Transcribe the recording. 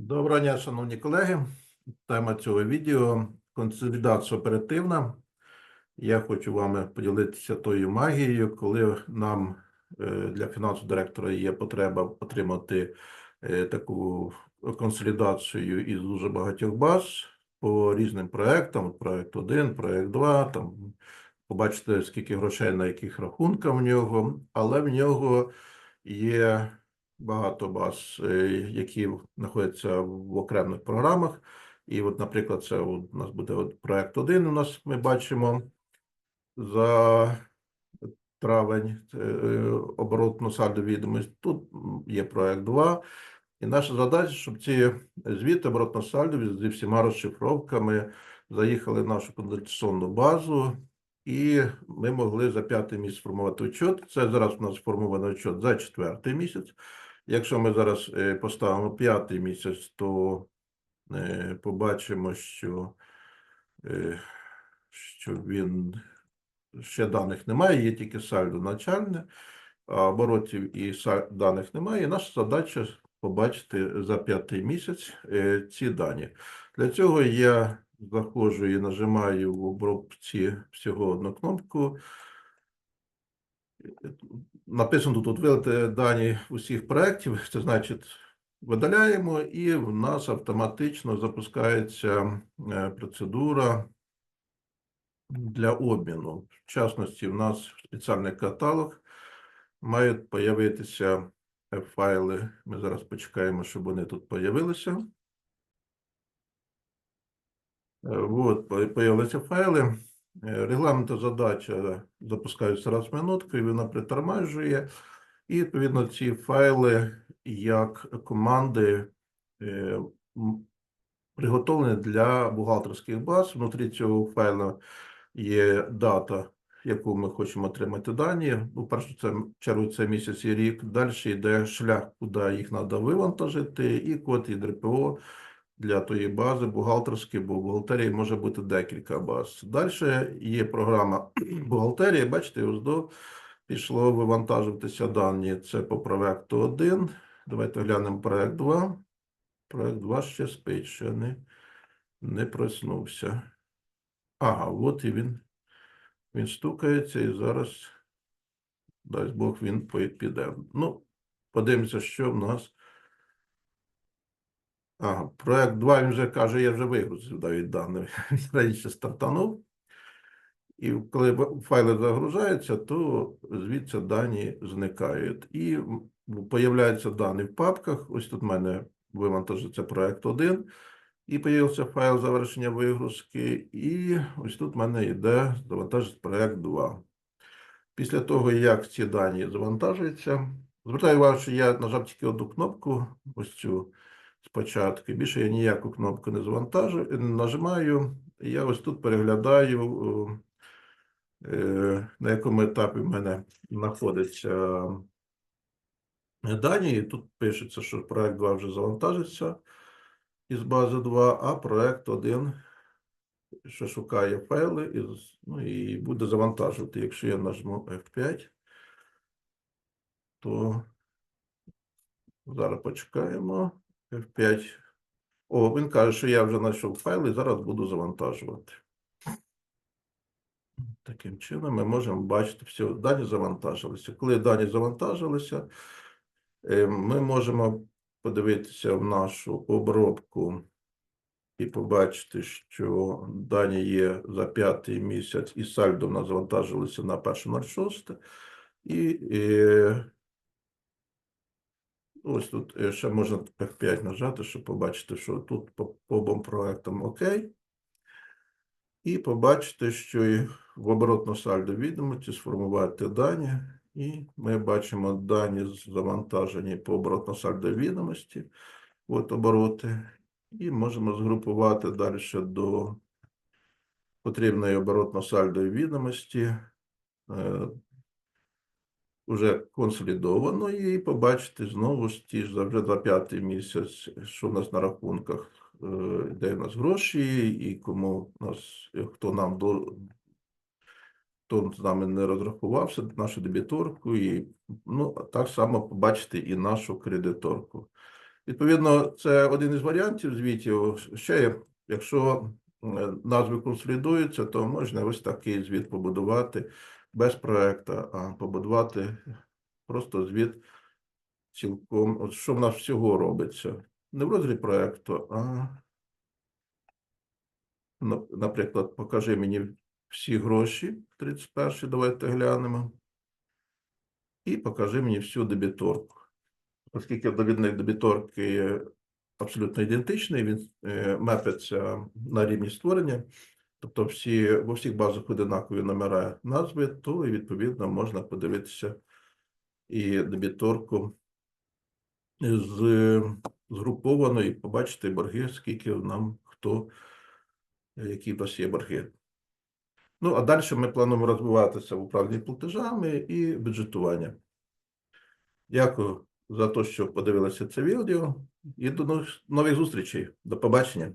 Доброго дня, шановні колеги. Тема цього відео консолідація оперативна. Я хочу вами поділитися тою магією, коли нам е, для фінансового директора є потреба отримати е, таку консолідацію із дуже багатьох баз по різним проектам. Проект 1, проект 2, там побачити, скільки грошей на яких рахунках в нього, але в нього є багато баз, е, які знаходяться в окремих програмах. І от, наприклад, це у нас буде от проект 1 у нас ми бачимо за травень е, оборотну сальдо відомість. Тут є проект 2. І наша задача, щоб ці звіти оборотно сальдо зі всіма розшифровками заїхали в нашу консультаційну базу, і ми могли за п'ятий місяць сформувати учет. Це зараз у нас сформований учет за четвертий місяць. Якщо ми зараз е, поставимо п'ятий місяць, то е, побачимо, що, е, що він ще даних немає, є тільки сальдо начальне, а оборотів і даних немає. І наша задача побачити за п'ятий місяць ці дані. Для цього я заходжу і нажимаю в обробці всього одну кнопку. Написано тут вводити дані усіх проєктів, це значить видаляємо, і в нас автоматично запускається е, процедура для обміну. В частності, в нас спеціальний каталог мають появитися файли. Ми зараз почекаємо, щоб вони тут появилися. Е, по- появилися файли. Е, Регламентна задача запускається раз в минутку, і вона притормажує. І, відповідно, ці файли як команди е, приготовлені для бухгалтерських баз. Внутрі цього файлу є дата, яку ми хочемо отримати дані. У першу це- чергу це місяць і рік. Далі йде шлях, куди їх треба вивантажити, і код і ДРПО для тої бази бухгалтерської, бо в бухгалтерії може бути декілька баз. Далі є програма бухгалтерії. Бачите, ось до пішло вивантажуватися дані. Це по проекту 1. Давайте глянемо проект 2. Проект 2 ще спить, ще не, не проснувся. Ага, от і він. Він стукається і зараз, дасть Бог, він піде. Ну, подивимося, що в нас. Ага, проект 2 він вже каже, я вже вигрузив навіть дані. Він раніше стартанув. І коли файли загружаються, то звідси дані зникають. І м, появляються дані в папках. Ось тут в мене вивантажиться проект 1, і появився файл завершення вигрузки. І ось тут в мене йде завантажить проект 2. Після того, як ці дані завантажуються, звертаю увагу, що я нажав тільки одну кнопку, ось цю спочатку. Більше я ніяку кнопку не завантажую, не нажимаю. І Я ось тут переглядаю, е, на якому етапі в мене знаходиться дані. І тут пишеться, що проект 2 вже завантажиться із бази 2, а проект 1 ще шукає файли із, ну, і буде завантажувати. Якщо я нажму F5, то зараз почекаємо. F5. О, він каже, що я вже знайшов файл і зараз буду завантажувати. Таким чином ми можемо бачити, все, дані завантажилися. Коли дані завантажилися, е, ми можемо подивитися в нашу обробку і побачити, що дані є за п'ятий місяць, і сальдо в нас завантажилося на 1.06. І е, ось тут е, ще можна F5 нажати, щоб побачити, що тут по, обом проектам окей. І побачите, що в оборотно сальдо відомості сформувати дані. І ми бачимо дані завантажені по оборотно сальдо відомості. От обороти. І можемо згрупувати далі до потрібної оборотно сальдо відомості. Е, Уже консолідованої, і побачити знову ж ті ж за вже за п'ятий місяць, що в нас на рахунках, е, де в нас гроші, і кому нас, е, хто нам до хто з нами не розрахувався, нашу дебіторку, і ну, так само побачити і нашу кредиторку. Відповідно, це один із варіантів звітів. Ще якщо е, назви консолідуються, то можна ось такий звіт побудувати без проекту, а побудувати просто звіт цілком. От що в нас всього робиться? Не в розрі проекту, а, наприклад, покажи мені всі гроші 31 давайте глянемо. І покажи мені всю дебіторку. Оскільки довідник дебіторки абсолютно ідентичний, він е, мепиться на рівні створення, тобто всі, во всіх базах одинакові номера назви, то і відповідно можна подивитися і дебіторку з згруповано і побачити борги, скільки нам хто, які в нас є борги. Ну, а далі ми плануємо розвиватися в управлінні платежами і бюджетування. Дякую за те, що подивилися це відео, і до нових зустрічей. До побачення.